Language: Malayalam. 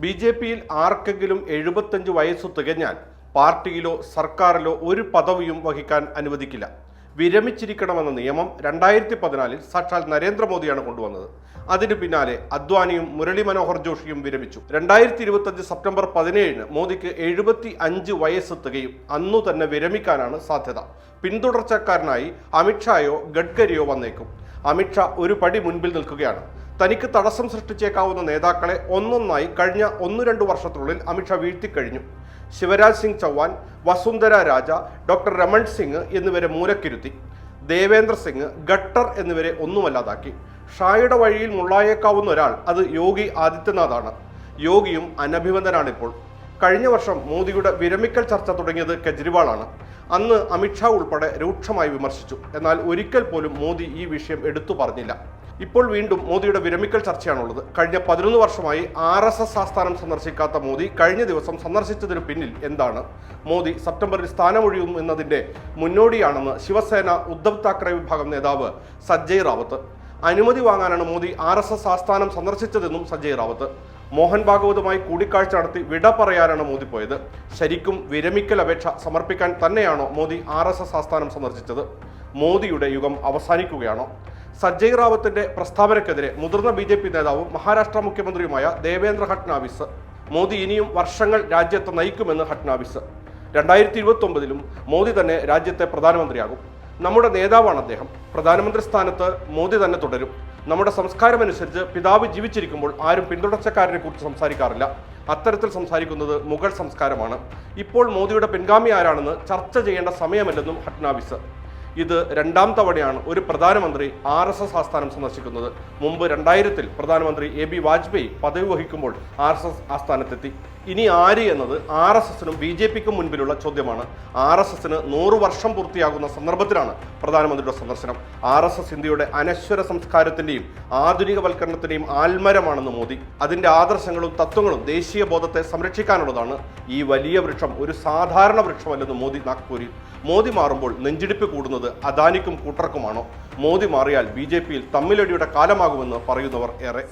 ബി ജെ പിയിൽ ആർക്കെങ്കിലും എഴുപത്തഞ്ച് വയസ്സ് തികഞ്ഞാൽ പാർട്ടിയിലോ സർക്കാരിലോ ഒരു പദവിയും വഹിക്കാൻ അനുവദിക്കില്ല. വിരമിച്ചിരിക്കണമെന്ന നിയമം രണ്ടായിരത്തി പതിനാലിൽ സാക്ഷാൽ നരേന്ദ്രമോദിയാണ് കൊണ്ടുവന്നത്. അതിനു പിന്നാലെ അദ്വാനിയും മുരളി മനോഹർ ജോഷിയും വിരമിച്ചു. രണ്ടായിരത്തി ഇരുപത്തഞ്ച് സെപ്റ്റംബർ പതിനേഴിന് മോദിക്ക് എഴുപത്തി അഞ്ച് വയസ്സ് തികയും അന്നു തന്നെ വിരമിക്കാനാണ് സാധ്യത. പിന്തുടർച്ചക്കാരനായി അമിത്ഷായോ ഗഡ്കരിയോ വന്നേക്കും. അമിത്ഷാ ഒരു പടി മുൻപിൽ നിൽക്കുകയാണ്. തനിക്ക് തടസ്സം സൃഷ്ടിച്ചേക്കാവുന്ന നേതാക്കളെ ഒന്നൊന്നായി കഴിഞ്ഞ ഒന്നു രണ്ടു വർഷത്തിനുള്ളിൽ അമിത്ഷാ വീഴ്ത്തിക്കഴിഞ്ഞു. ശിവരാജ് സിംഗ് ചൗഹാൻ വസുന്ധര രാജ ഡോക്ടർ രമൺ സിംഗ് എന്നിവരെ മൂലക്കിരുത്തി. ദേവേന്ദ്ര സിംഗ് ഗട്ടർ എന്നിവരെ ഒന്നുമല്ലാതാക്കി. ഷായുടെ വഴിയിൽ മുള്ളായേക്കാവുന്ന ഒരാൾ അത് യോഗി ആദിത്യനാഥാണ്. യോഗിയും അനഭിബന്ധനാണിപ്പോൾ കഴിഞ്ഞ വർഷം മോദിയുടെ വിരമിക്കൽ ചർച്ച തുടങ്ങിയത് കെജ്രിവാളാണ്. അന്ന് അമിത്ഷാ ഉൾപ്പെടെ രൂക്ഷമായി വിമർശിച്ചു. എന്നാൽ ഒരിക്കൽ പോലും മോദി ഈ വിഷയം എടുത്തു പറഞ്ഞില്ല. ഇപ്പോൾ വീണ്ടും മോദിയുടെ വിരമിക്കൽ ചർച്ചയാണുള്ളത്. കഴിഞ്ഞ പതിനൊന്ന് വർഷമായി ആർ എസ് എസ് ആസ്ഥാനം സന്ദർശിക്കാത്ത മോദി കഴിഞ്ഞ ദിവസം സന്ദർശിച്ചതിന് പിന്നിൽ എന്താണ്? മോദി സെപ്റ്റംബറിൽ സ്ഥാനമൊഴിയും എന്നതിന്റെ മുന്നോടിയാണെന്ന് ശിവസേന ഉദ്ധവ് താക്കറെ വിഭാഗം നേതാവ് സജ്ജയ് റാവത്ത്. അനുമതി വാങ്ങാനാണ് മോദി ആർ എസ് എസ് ആസ്ഥാനം സന്ദർശിച്ചതെന്നും സജ്ജയ് റാവത്ത്. മോഹൻ ഭാഗവതുമായി കൂടിക്കാഴ്ച നടത്തി വിട പറയാനാണ് മോദി പോയത്. ശരിക്കും വിരമിക്കൽ അപേക്ഷ സമർപ്പിക്കാൻ തന്നെയാണോ മോദി ആർ എസ് എസ് ആസ്ഥാനം സന്ദർശിച്ചത്? മോദിയുടെ യുഗം അവസാനിക്കുകയാണോ? സജ്ജയ് റാവത്തിന്റെ പ്രസ്താവനക്കെതിരെ മുതിർന്ന ബി ജെ പി നേതാവും മഹാരാഷ്ട്ര മുഖ്യമന്ത്രിയുമായ ദേവേന്ദ്ര ഫട്നാവിസ് മോദി ഇനിയും വർഷങ്ങൾ രാജ്യത്തെ നയിക്കുമെന്ന് ഫട്നാവിസ്. രണ്ടായിരത്തി ഇരുപത്തി ഒമ്പതിലും മോദി തന്നെ രാജ്യത്തെ പ്രധാനമന്ത്രിയാകും. നമ്മുടെ നേതാവാണ് അദ്ദേഹം. പ്രധാനമന്ത്രി സ്ഥാനത്ത് മോദി തന്നെ തുടരും. നമ്മുടെ സംസ്കാരമനുസരിച്ച് പിതാവ് ജീവിച്ചിരിക്കുമ്പോൾ ആരും പിന്തുടർച്ചക്കാരനെ കുറിച്ച് സംസാരിക്കാറില്ല. അത്തരത്തിൽ സംസാരിക്കുന്നത് മുഗൾ സംസ്കാരമാണ്. ഇപ്പോൾ മോദിയുടെ പിൻഗാമി ആരാണെന്ന് ചർച്ച ചെയ്യേണ്ട സമയമല്ലെന്നും ഫട്നാവിസ്. ഇത് രണ്ടാം തവണയാണ് ഒരു പ്രധാനമന്ത്രി ആർ എസ് എസ് ആസ്ഥാനം സന്ദർശിക്കുന്നത്. മുമ്പ് രണ്ടായിരത്തിൽ പ്രധാനമന്ത്രി എ ബി വാജ്പേയി പദവി വഹിക്കുമ്പോൾ ആർ എസ് എസ് ആസ്ഥാനത്തെത്തി. ഇനി ആര് എന്നത് ആർ എസ് എസിനും ബി ജെ പിക്കും മുൻപിലുള്ള ചോദ്യമാണ്. ആർ എസ് എസിന് നൂറ് വർഷം പൂർത്തിയാകുന്ന സന്ദർഭത്തിലാണ് പ്രധാനമന്ത്രിയുടെ സന്ദർശനം. ആർ എസ് എസ് ഇന്ത്യയുടെ അനശ്വര സംസ്കാരത്തിന്റെയും ആധുനികവൽക്കരണത്തിന്റെയും ആൽമരമാണെന്ന് മോദി. അതിന്റെ ആദർശങ്ങളും തത്വങ്ങളും ദേശീയ ബോധത്തെ സംരക്ഷിക്കാനുള്ളതാണ് ഈ വലിയ വൃക്ഷം ഒരു സാധാരണ വൃക്ഷമല്ലെന്ന് മോദി നാഗ്പൂരിൽ. മോദി മാറുമ്പോൾ നെഞ്ചിടിപ്പ് കൂടുന്നത് അദാനിക്കും കൂട്ടർക്കുമാണോ? മോദി മാറിയാൽ ബി ജെ പിയിൽ തമ്മിലടിയുടെ കാലമാകുമെന്ന് പറയുന്നവർ ഏറെ.